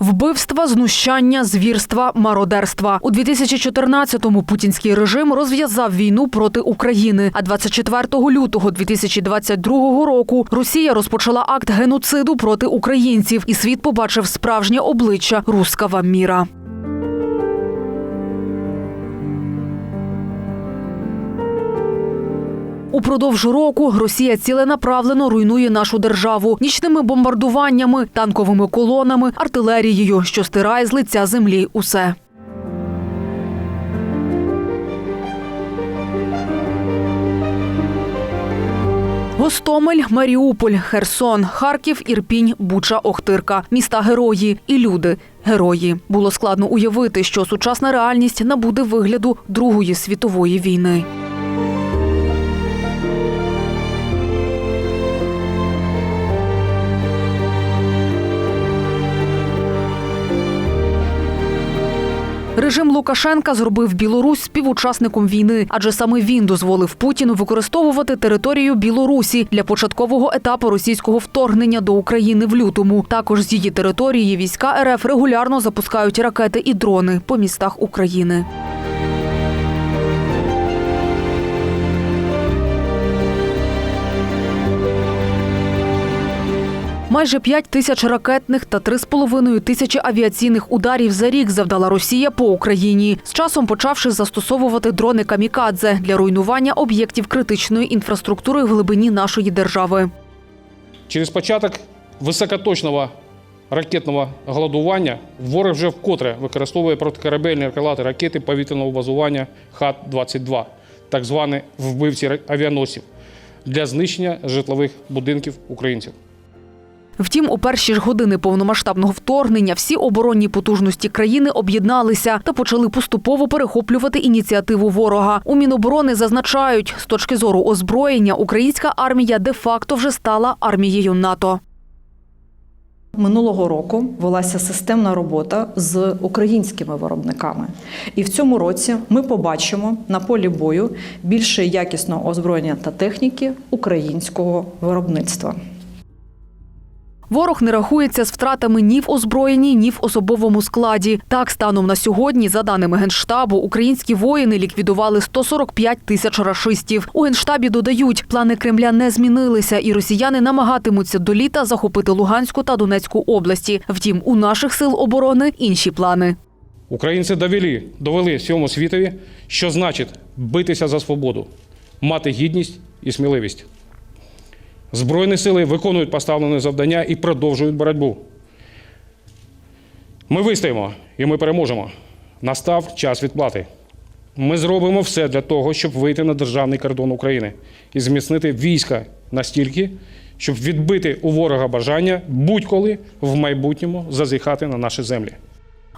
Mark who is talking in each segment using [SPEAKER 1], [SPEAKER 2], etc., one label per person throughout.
[SPEAKER 1] Вбивства, знущання, звірства, мародерства у 2014-му путінський режим розв'язав війну проти України. А 24 лютого 2022 року Росія розпочала акт геноциду проти українців, і світ побачив справжнє обличчя рускава міра. Упродовж року Росія ціленаправлено руйнує нашу державу нічними бомбардуваннями, танковими колонами, артилерією, що стирає з лиця землі усе. Гостомель, Маріуполь, Херсон, Харків, Ірпінь, Буча, Охтирка. Міста герої і люди герої. Було складно уявити, що сучасна реальність набуде вигляду Другої світової війни. Режим Лукашенка зробив Білорусь співучасником війни, адже саме він дозволив Путіну використовувати територію Білорусі для початкового етапу російського вторгнення до України в лютому. Також з її території війська РФ регулярно запускають ракети і дрони по містах України. Майже 5 тисяч ракетних та 3,5 тисячі авіаційних ударів за рік завдала Росія по Україні, з часом почавши застосовувати дрони камікадзе для руйнування об'єктів критичної інфраструктури в глибині нашої держави.
[SPEAKER 2] Через початок високоточного ракетного голодування ворог вже вкотре використовує протикорабельні крилаті ракети повітряного базування ХАТ-22, так звані вбивці авіаносів, для знищення житлових будинків українців.
[SPEAKER 1] Втім, у перші ж години повномасштабного вторгнення всі оборонні потужності країни об'єдналися та почали поступово перехоплювати ініціативу ворога. У Міноборони зазначають, з точки зору озброєння, українська армія де-факто вже стала армією НАТО.
[SPEAKER 3] Минулого року велася системна робота з українськими виробниками, і в цьому році ми побачимо на полі бою більше якісного озброєння та техніки українського виробництва.
[SPEAKER 1] Ворог не рахується з втратами ні в озброєнні, ні в особовому складі. Так, станом на сьогодні, за даними генштабу, українські воїни ліквідували 145 тисяч рашистів. У генштабі додають, плани Кремля не змінилися, і росіяни намагатимуться до літа захопити Луганську та Донецьку області. Втім, у наших сил оборони інші плани.
[SPEAKER 2] Українці довели, довели всьому світові, що значить битися за свободу, мати гідність і сміливість. Збройні сили виконують поставлені завдання і продовжують боротьбу. Ми вистоїмо і ми переможемо. Настав час відплати. Ми зробимо все для того, щоб вийти на державний кордон України і зміцнити війська настільки, щоб відбити у ворога бажання будь-коли в майбутньому зазіхати на наші землі.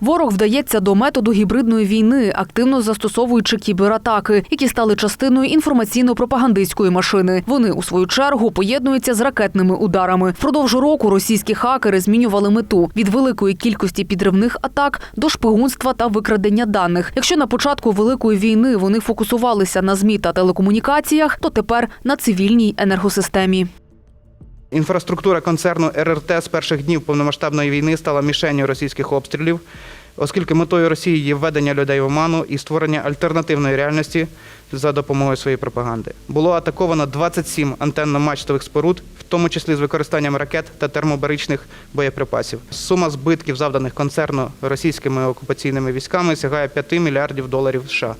[SPEAKER 1] Ворог вдається до методу гібридної війни, активно застосовуючи кібератаки, які стали частиною інформаційно-пропагандистської машини. Вони у свою чергу поєднуються з ракетними ударами. Впродовж року російські хакери змінювали мету від великої кількості підривних атак до шпигунства та викрадення даних. Якщо на початку великої війни вони фокусувалися на змі та телекомунікаціях, то тепер на цивільній енергосистемі.
[SPEAKER 4] Інфраструктура концерну РРТ з перших днів повномасштабної війни стала мішенню російських обстрілів, оскільки метою Росії є введення людей в оману і створення альтернативної реальності за допомогою своєї пропаганди. Було атаковано 27 антенно-мачтових споруд, в тому числі з використанням ракет та термобаричних боєприпасів. Сума збитків, завданих концерну російськими окупаційними військами, сягає 5 мільярдів доларів США.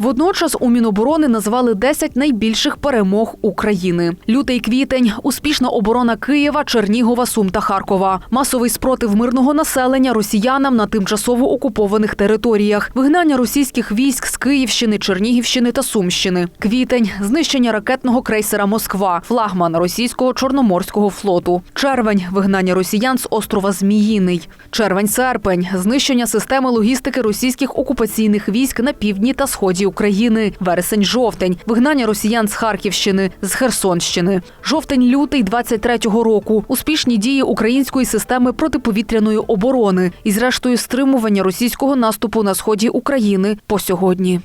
[SPEAKER 1] Водночас у Міноборони назвали 10 найбільших перемог України. Лютий квітень, успішна оборона Києва, Чернігова, Сум та Харкова, масовий спротив мирного населення росіянам на тимчасово окупованих територіях, вигнання російських військ з Київщини, Чернігівщини та Сумщини. Квітень, знищення ракетного крейсера Москва, флагман російського чорноморського флоту. Червень, вигнання росіян з острова Зміїний. Червень-серпень, знищення системи логістики російських окупаційних військ на півдні та сході України. Вересень-жовтень, вигнання росіян з Харківщини, з Херсонщини. Жовтень-лютий 23-го року. Успішні дії української системи протиповітряної оборони і, зрештою, стримування російського наступу на сході України по сьогодні.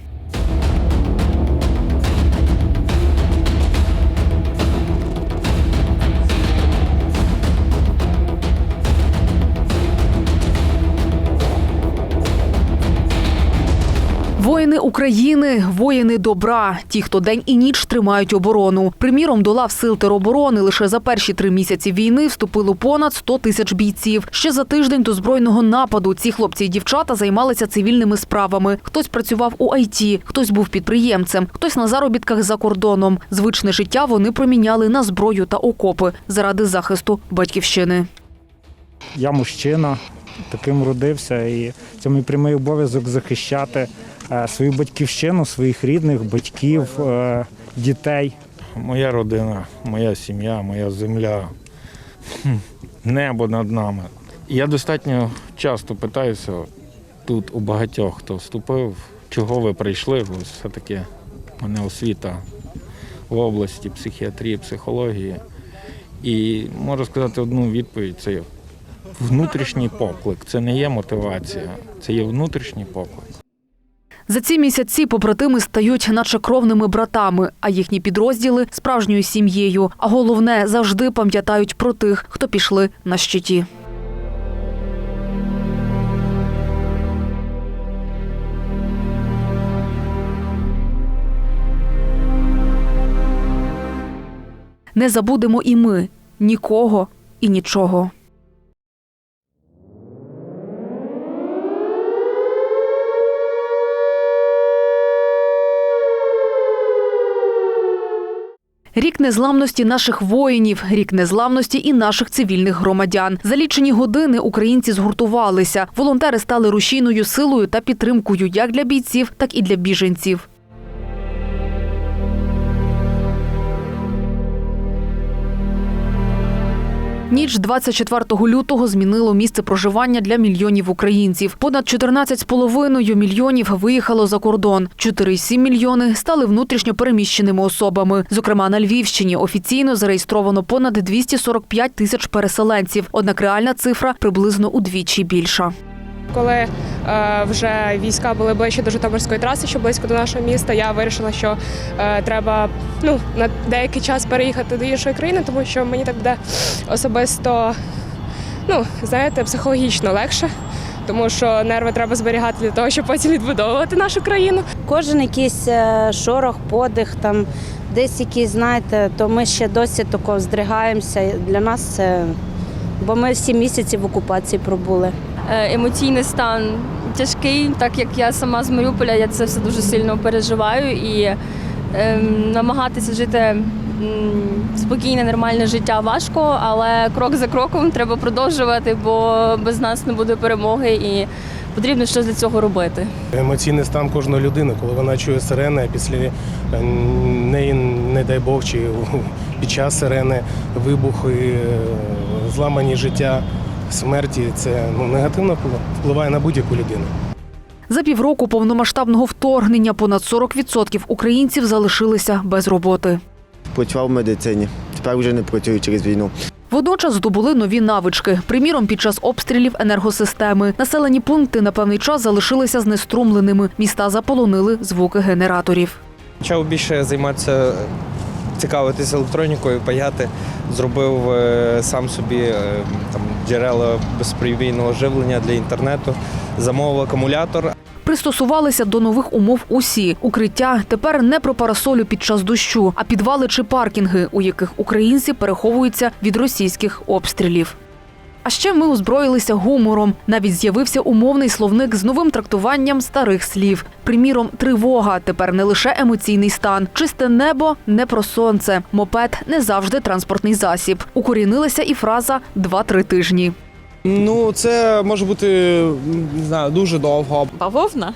[SPEAKER 1] України, воїни добра, ті, хто день і ніч тримають оборону. Приміром, до лав сил тероборони лише за перші три місяці війни вступило понад 100 тисяч бійців. Ще за тиждень до збройного нападу ці хлопці і дівчата займалися цивільними справами. Хтось працював у АЙТі, хтось був підприємцем, хтось на заробітках за кордоном. Звичне життя вони проміняли на зброю та окопи заради захисту батьківщини.
[SPEAKER 5] Я мужчина, таким родився, і це мій прямий обов'язок захищати свою батьківщину, своїх рідних, батьків, е, дітей.
[SPEAKER 6] Моя родина, моя сім'я, моя земля, небо над нами. Я достатньо часто питаюся тут у багатьох, хто вступив, чого ви прийшли, бо все-таки в мене освіта в області психіатрії, психології. І можу сказати одну відповідь: це внутрішній поклик. Це не є мотивація, це є внутрішній поклик.
[SPEAKER 1] За ці місяці побратими стають наче кровними братами, а їхні підрозділи справжньою сім'єю. А головне завжди пам'ятають про тих, хто пішли на щиті. Не забудемо і ми нікого і нічого. Рік незламності наших воїнів, рік незламності і наших цивільних громадян. За лічені години українці згуртувалися. Волонтери стали рушійною силою та підтримкою як для бійців, так і для біженців. Ніч 24 лютого змінило місце проживання для мільйонів українців. Понад 14,5 мільйонів виїхало за кордон. 4,7 мільйони стали внутрішньо переміщеними особами. Зокрема, на Львівщині офіційно зареєстровано понад 245 тисяч переселенців. Однак реальна цифра приблизно удвічі більша.
[SPEAKER 7] Коли е, вже війська були ближче до Житомирської траси, що близько до нашого міста, я вирішила, що е, треба ну, на деякий час переїхати до іншої країни, тому що мені так буде особисто, ну, знаєте, психологічно легше, тому що нерви треба зберігати для того, щоб потім відбудовувати нашу країну.
[SPEAKER 8] Кожен якийсь е, шорох, подих, там десь якийсь, знаєте, то ми ще досі тако здригаємося. Для нас це, бо ми сім місяців в окупації пробули.
[SPEAKER 9] Е, емоційний стан тяжкий, так як я сама з Маріуполя, я це все дуже сильно переживаю і ем, намагатися жити спокійне, нормальне життя важко, але крок за кроком треба продовжувати, бо без нас не буде перемоги і потрібно щось для цього робити.
[SPEAKER 10] Емоційний стан кожної людини, коли вона чує сирени, а після е, неї, не дай Бог, чи під час сирени вибухи, е, зламані життя, смерті, це ну, негативно впливає на будь-яку людину.
[SPEAKER 1] За півроку повномасштабного вторгнення понад 40% українців залишилися без роботи.
[SPEAKER 11] Працював в медицині. Тепер вже не працюю через війну.
[SPEAKER 1] Водночас здобули нові навички. Приміром, під час обстрілів енергосистеми населені пункти на певний час залишилися знеструмленими. Міста заполонили звуки генераторів.
[SPEAKER 12] Почав більше займатися, цікавитися електронікою, паяти. Зробив е, сам собі е, там, джерела безпривійного живлення для інтернету, замовив акумулятор.
[SPEAKER 1] Пристосувалися до нових умов усі. Укриття тепер не про парасолю під час дощу, а підвали чи паркінги, у яких українці переховуються від російських обстрілів. А ще ми озброїлися гумором. Навіть з'явився умовний словник з новим трактуванням старих слів. Приміром, тривога тепер не лише емоційний стан, чисте небо не про сонце. Мопед не завжди транспортний засіб. Укорінилася і фраза два-три тижні.
[SPEAKER 12] Ну, це може бути не знаю, дуже довго.
[SPEAKER 13] Бавовна?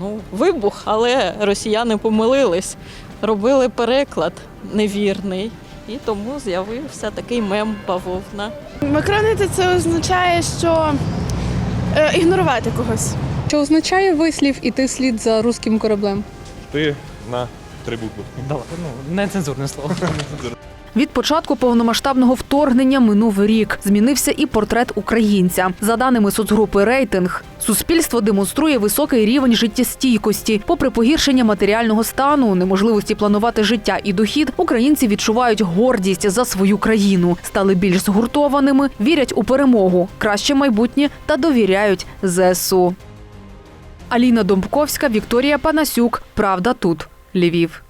[SPEAKER 13] Ну, вибух, але росіяни помилились, робили переклад невірний. І тому з'явився такий мем бавовна.
[SPEAKER 7] Макронити це означає, що е, ігнорувати когось.
[SPEAKER 13] Що означає вислів іти слід за руським кораблем?
[SPEAKER 6] Ти на три букви.
[SPEAKER 5] Ну, нецензурне слово.
[SPEAKER 1] Від початку повномасштабного вторгнення минув рік. Змінився і портрет українця. За даними соцгрупи рейтинг, суспільство демонструє високий рівень життєстійкості. Попри погіршення матеріального стану, неможливості планувати життя і дохід, українці відчувають гордість за свою країну, стали більш згуртованими, вірять у перемогу, краще майбутнє та довіряють ЗСУ. Аліна Домбковська, Вікторія Панасюк. Правда тут. Львів.